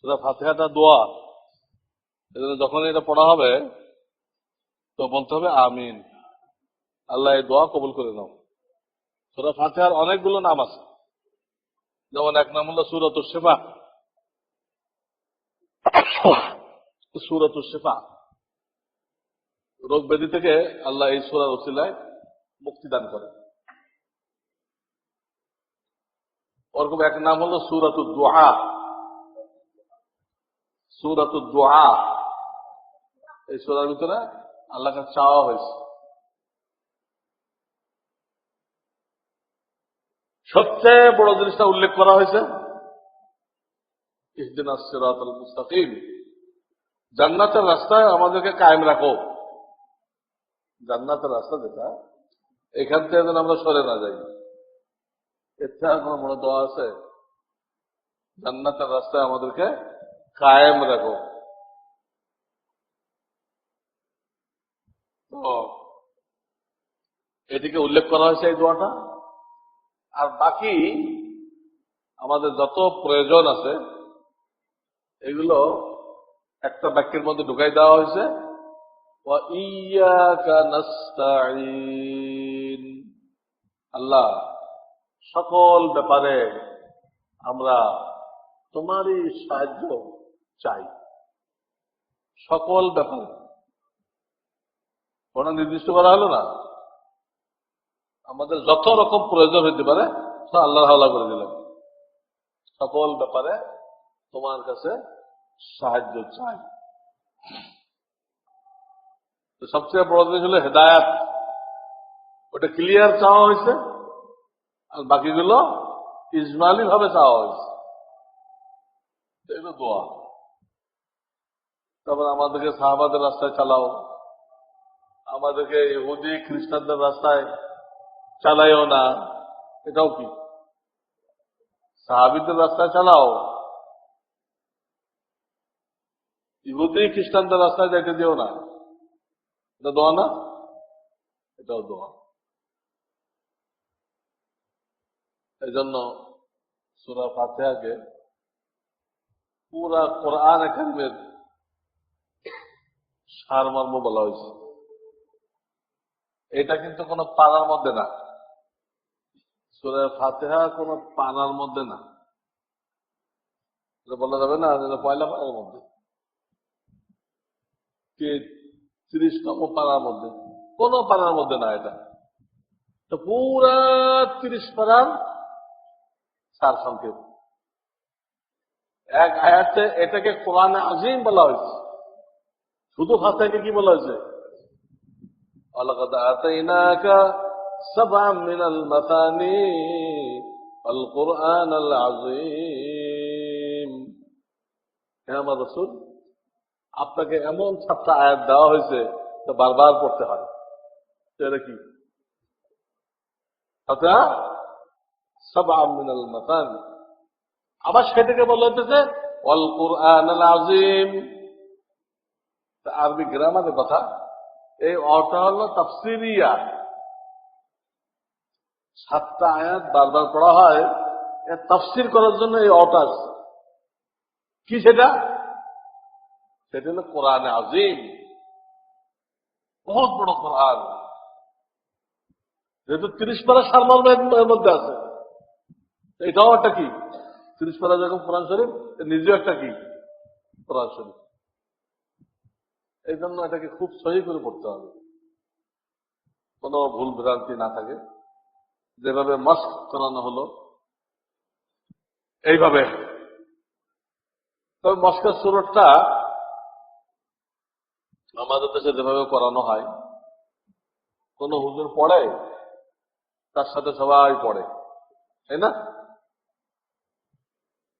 সুরা ফাতিহাটা দোয়া। এজন্য যখন এটা পড়া হবে, তো বলতে হবে আমিন। আল্লাহ এই দোয়া কবুল করে নাও। সুরা ফাতিহার অনেকগুলো নাম আছে। যেমন এক নাম হলো সুরত শেফা। সুরত শেফা। রোগ ব্যাধি থেকে আল্লাহ এই সুরার ওসিলায় মুক্তি দান করে। ওরকম এক নাম হলো সুরাত দোয়া সুরাত দোয়া এই সুরার ভিতরে আল্লাহ কাছে চাওয়া হয়েছে। সবচেয়ে বড় জিনিসটা উল্লেখ করা হয়েছে, ইহদিন সিরাতুল মুস্তাকিম। জান্নাতের রাস্তায় আমাদেরকে কায়েম রাখো। জান্নাতের রাস্তা যেটা, এখান থেকে যেন আমরা সরে না যাই। এর থেকে কোনো বড় দোয়া আছে? জান্নাতের রাস্তায় আমাদেরকে قائم رکھو তো এটিকে উল্লেখ করা হয়েছে এই দোয়াটা। আর বাকি আমাদের যত প্রয়োজন আছে, এগুলো একটা বাক্যের মধ্যে ঢুকাই দেওয়া হয়েছে। আল্লাহ, সকল ব্যাপারে আমরা তোমারই সাহায্য চাই। সকল ব্যাপারে। কোন নির্দিষ্ট করা হলো না। আমাদের যত রকম প্রয়োজন হইতে পারে আল্লাহ হাওলা করে দিলাম। সকল ব্যাপারে তোমার কাছে সাহায্য চাই। তো সবচেয়ে বড় জিনিস হলো হেদায়াত। ওটা ক্লিয়ার চাওয়া হয়েছে, আর বাকিগুলো ইজমালি ভাবে চাওয়া হয়েছে। এগুলো দোয়া। তারপর আমাদেরকে সাহাবাদের রাস্তায় চালাও। আমাদেরকে ইহুদি, খ্রিস্টানদের রাস্তায় চালাইও না। এটাও কি? সাহাবিদের রাস্তায় চালাও। ইহুদি, খ্রিস্টানদের রাস্তায় যাইতে দিও না। এটা দোয়া না? এটাও দোয়া। এই জন্য সুরা ফাতেহাকে পুরা কোরআন একাডেমির সারমর্ম বলা হয়েছে। এটা কিন্তু কোনো পাড়ার মধ্যে না। সুরা ফাতেহা কোনো পানার মধ্যে না। বলা যাবে না পয়লা পাড়ার মধ্যে। তিরিশতম পাড়ার মধ্যে? কোন পাড়ার মধ্যে না এটা। তো পুরা তিরিশ পাড়ার সার সংক্ষেপ এক আয়াতে এটাকে কোরআন আজিম বলা হয়েছে। শুধু ভাষাকে কি বলা হয়েছে আমার রসুল, আপনাকে এমন সাতটা আয়াত দেওয়া হয়েছে তা বারবার পড়তে হয়। এটা কি? আচ্ছা সব আমিনাল মাতানি। আবার সেটাকে বলা হইতেছে অল কোরআন আজিম আরবি গ্রামারের কথা, এই অটা হলো তাফসিরিয়া। সাতটা আয়াত বারবার পড়া হয় তাফসির করার জন্য এই অটা কি সেটা? সেটা হলো কোরআন আজিম। বহুত বড় কোরআন। যেহেতু তিরিশ পারা সারমর্ম এর মধ্যে আছে। এটাও একটা কি? তিরিশ পারা যখন কোরআন শরীফ নিজেও একটা কি? কোরআন শরীফ। এই জন্য এটাকে খুব সহি করে পড়তে হবে। কোনো ভুল ভ্রান্তি না থাকে। যেভাবে মাস্ক করানো হলো, এইভাবে। তবে মস্কের সুরটটা আমাদের দেশে যেভাবে করানো হয়, কোন হুজুর পড়ে, তার সাথে সবাই পড়ে, তাই না?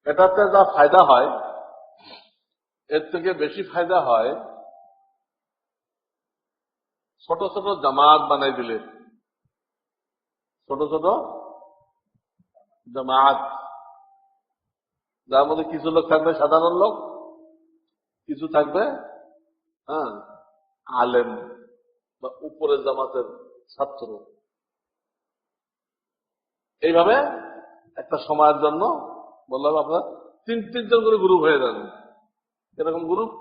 এটাতে যা ফায়দা হয়, এর থেকে বেশি ফায়দা হয় ছোট ছোট জামাত বানাই দিলে। ছোট ছোট জামাত। যার মধ্যে কিছু লোক থাকবে সাধারণ লোক, কিছু থাকবে হ্যাঁ আলেম বা উপরের জামাতের ছাত্র। এইভাবে একটা সময়ের জন্য বললাম আপনার তিন তিনজন করে গ্রুপ হয়ে যান এরকম গ্রুপ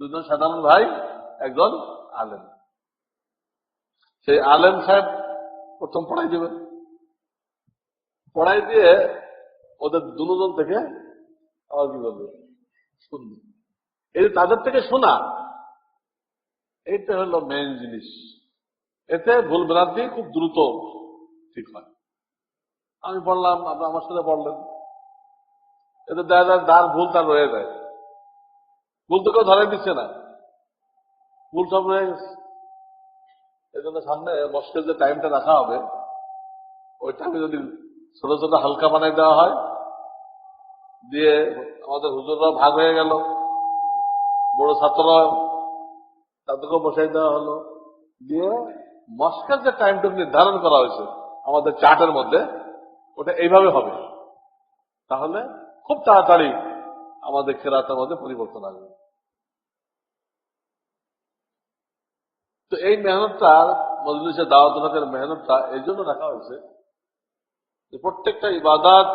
দুজন সাধারণ ভাই, একজন আলেম। সেই আলেম সাহেব প্রথম পড়াই দেবেন। পড়াই দিয়ে ওদের দুজন থেকে আবার কি বলবে, শুনবে। এই তাদের থেকে শোনা, এইটা হলো মেন জিনিস। এতে ভুল ভ্রান্তি খুব দ্রুত ঠিক হয়। আমি পড়লাম আপনি আমার সাথে পড়লেন এতে দেখা যায় ভুল তার রয়ে যায়। ভুল তো কেউ ধরে দিচ্ছে না। ভুল সব রয়ে গেছে। এই জন্য সামনে মস্কের যে টাইমটা রাখা হবে ওই টাইমে যদি ছোট ছোট হালকা বানাই দেওয়া হয়, দিয়ে আমাদের হুজুররা ভাগ হয়ে গেল, বড় ছাত্ররা তাদেরকেও বসাই দেওয়া হলো, দিয়ে মস্কের যে টাইমটা নির্ধারণ করা হয়েছে, আমাদের চার্টের মধ্যে, ওটা এইভাবে হবে। তাহলে খুব তাড়াতাড়ি আমাদের খেরাতের মধ্যে পরিবর্তন আসবে। তো এই মেহনতটা মজলিসে দাওয়াত হকের মেহনতটা এই জন্য রাখা হয়েছে যে প্রত্যেকটা ইবাদাত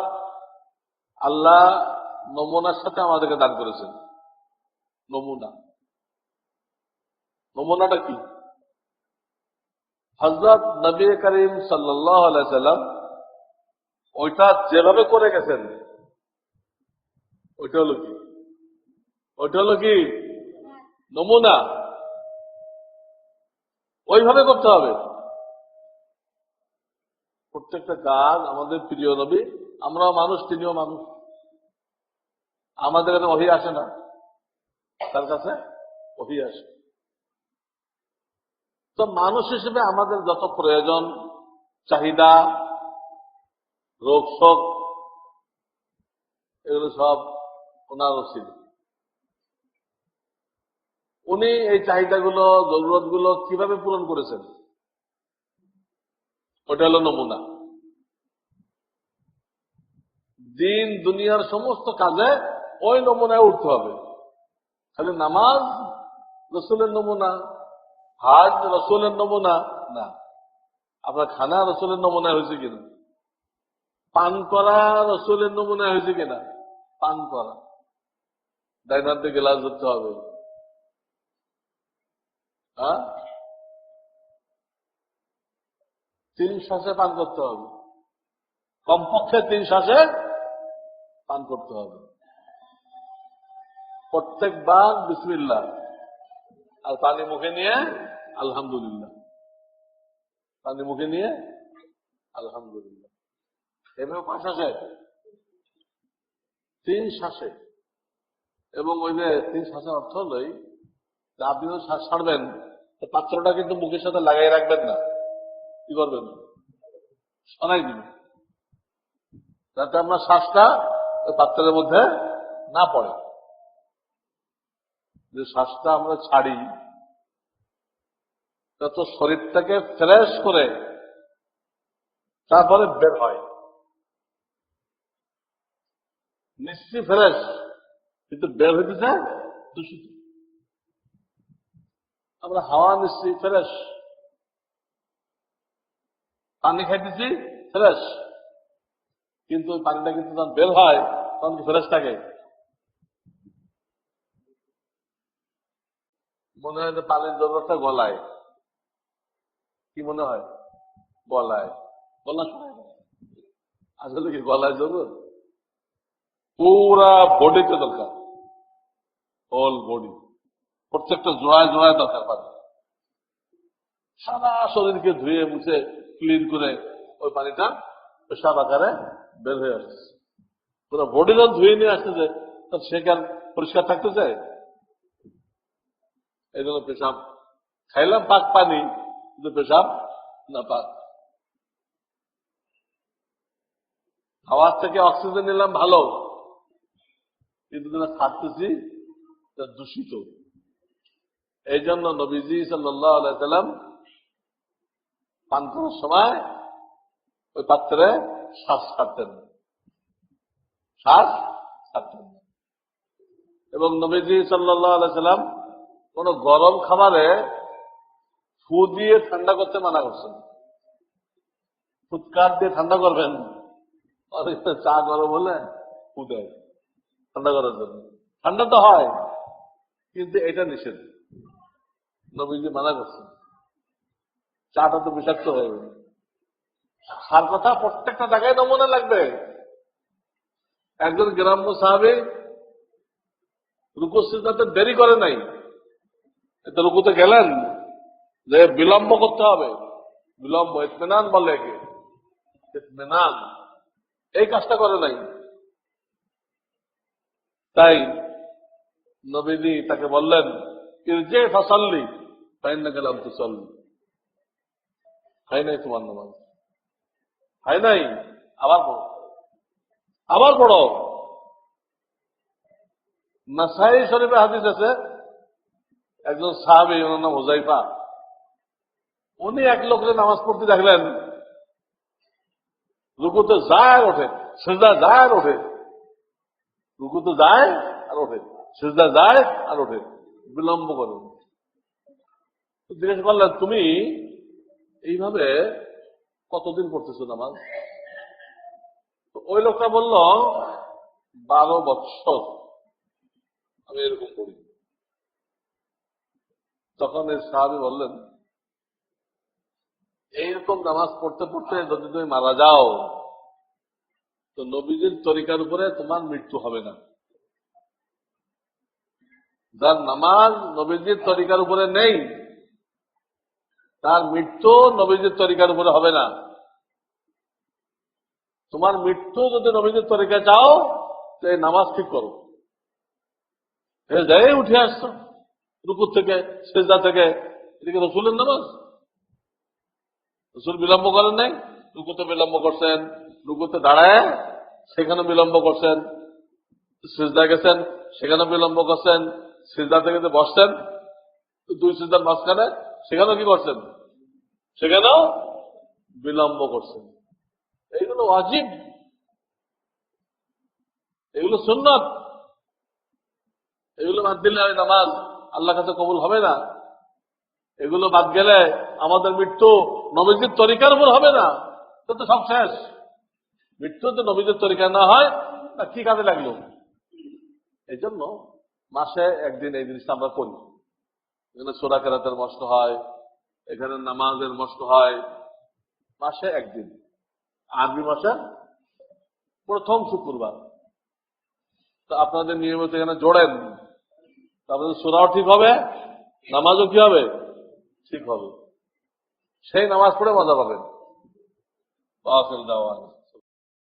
আল্লাহ নমুনার সাথে আমাদেরকে দান করেছেন। নমুনা। নমুনাটা কি? হজরত নবী করিম সাল্লাম ওইটা যেভাবে করে গেছেন, ওইটা হলো কি? ওইটা হলো কি? নমুনা। ওইভাবে করতে হবে। প্রত্যেকটা কাজ আমাদের প্রিয় নবী, আমরাও মানুষ, তিনিও মানুষ। আমাদের কাছে অহি আসে না। তার কাছে? অহি আসে। তো মানুষ হিসেবে আমাদের যত প্রয়োজন, চাহিদা, রোগ শোক, এগুলো সব ওনার ছিল উনি এই চাহিদাগুলো জরুরতগুলো কীভাবে পূরণ করেছেন? ওটা হলো নমুনা। দিন, দুনিয়ার সমস্ত কাজে ওই নমুনায় উঠতে হবে। খালি নামাজ, রসুলের নমুনা, হাজ, রসুলের নমুনা, না। আপনার খানা রসুলের নমুনা হয়েছে কিনা? পান করা রসুলের নমুনা হয়েছে কিনা? পান করা। ডাইনার দিকে গ্লাস ধরতে হবে। হ্যাঁ? তিন শ্বাসে পান করতে হবে। কমপক্ষে তিন শ্বাসে পান করতে হবে। প্রত্যেকবার বিসমিল্লাহ। আর পানি মুখে নিয়ে আলহামদুলিল্লাহ। পানি মুখে নিয়ে আলহামদুলিল্লাহ। এভাবে পাঁচ শ্বাসে? তিন শ্বাসে। এবং ওই যে তিন শ্বাসের অর্থ হলোই যে আপনি শ্বাস ছাড়বেন। পাত্রটা কিন্তু মুখের সাথে লাগাই রাখবেন না। কি করবেন? শোনাই দিবেন যাতে আপনার শ্বাসটা পাত্রের মধ্যে না পড়ে। যে শ্বাসটা আমরা ছাড়ি তত শরীরটাকে ফ্রেশ করে তারপরে বের হয়। নিশ্চয় ফ্রেশ কিন্তু বের হইতেছে দূষিত। আমরা হাওয়া নিচ্ছি ফ্রেশ পানি খাইতেছি ফ্রেশ কিন্তু ওই পানিটা কিন্তু যখন বের হয়, তখন কি ফ্রেশ থাকে। মনে হয় যে পানির জরুরতটা গলায়। কি মনে হয়? গলায়। গলা শোনায় না। আসলে কি গলায় জরুর পুরা বডিতে দরকার। অল বডি প্রত্যেকটা জোড়ায় জোড়ায় দরকার পানি সারা শরীরকে ধুয়ে মুছে ক্লিন করে ওই পানিটা পেশাব আকারে বের হয়ে আসছে। পুরো বডি যখন ধুয়ে নিয়ে আসতেছে তখন সে কেন পরিষ্কার থাকতে চায়? এই জন্য পেশাব খাইলাম পাক পানি, কিন্তু পেশাব না পাক। খাওয়ার থেকে অক্সিজেন নিলাম ভালো, কিন্তু খাটতেছি তা দূষিত। এই জন্য নবীজি সাল্লাম পান করার সময় ওই পাত্রে শ্বাস ছাড়তেন। শ্বাস ছাড়তেন। এবং নবীজি সাল্লাম কোন গরম খাবারে ফু দিয়ে ঠান্ডা করতে মানা করছেন। ফুৎকার দিয়ে ঠান্ডা করবেন। চা গরম হলে ফু দেয়। ঠান্ডা করার জন্য। ঠান্ডা তো হয়, কিন্তু এটা নিষেধ। নবীজি মানা করছেন। চাটা তো বিষাক্ত হয়ে গেল। সার কথা প্রত্যেকটা জায়গায় নমুনা লাগবে। একজন গ্রাম্য সাহাবি রুকুস্থিতাতে দেরি করে নাই। এতে রুকুতে গেলেন যে বিলম্ব করতে হবে। বিলম্ব, ইতমেনান বলে একে। ইতমেনান, এই কাজটা করে নাই। তাই নবীজি তাকে বললেন ইরজে ফাসাল্লি তাই না গেলাম তুসল্লি হয় নাই তোমার নামাজ। হয় নাই? আবার পড়ো। আবার পড়ো। নাসাই শরীফে হাদিস আছে, একজন সাহাবি, ওনার নাম হোজাইফা। উনি এক লোকের নামাজ পড়তে দেখলেন, রুকুতে যায় আর ওঠে, সেজদা যায় আর ওঠে। রুকুতে যায় আর ওঠে, সেজদা যায় আর ওঠে। বিলম্ব করে তো জিজ্ঞেস করলেন তুমি এইভাবে কতদিন পড়তেছো নামাজ? ওই লোকটা বলল, বারো বৎসর আমি এরকম করি তখন এই সাহাবি বললেন, এইরকম নামাজ পড়তে পড়তে যদি তুমি মারা যাও, তো নবীজির তরিকার উপরে তোমার মৃত্যু হবে না। যার নামাজ নবীজির তরিকার উপরে নেই, তার মৃত্যু নবীজির তরিকার উপরে হবে না। তোমার মৃত্যু যদি নবীজির তরিকা চাও, তো এই নামাজ ঠিক করো। যাই উঠে আসছো রুকুর থেকে, সেজদা থেকে, এদিকে রসুলের নামাজ। রসুল বিলম্ব করেন নাই, রুকুতে বিলম্ব করছেন, রুকুতে দাঁড়ায়, সেখানে বিলম্ব করছেন সিজদা গেছেন, সেখানে বিলম্ব করছেন সিজদা থেকে যে বসছেন দুই সিজদার মাঝখানে, সেখানেও কি করছেন? সেখানেও বিলম্ব করছেন। এইগুলো অজীব এগুলো সুন্নত। এগুলো বাদ দিলে নামাজ আল্লাহ কাছে কবুল হবে না। এগুলো বাদ গেলে আমাদের মৃত্যু নবীজির তরিকার উপর হবে না। তো সব শেষ। মৃত্যু তো নবীজির তরিকা না হয়, তা কি কাজে লাগল? এই জন্য মাসে একদিন এই জিনিসটা আমরা করি। এখানে সোরা কেরাতের মস্ত হয়, এখানে নামাজের মস্ত হয়, মাসে একদিন। আরবি মাসে প্রথম শুক্রবার। তো আপনাদের নিয়মিত এখানে জোড়েন। তারপরে সোরাও ঠিক হবে, নামাজও কি হবে? ঠিক হবে। সেই নামাজ পড়ে মজা পাবেন। দাওয়ান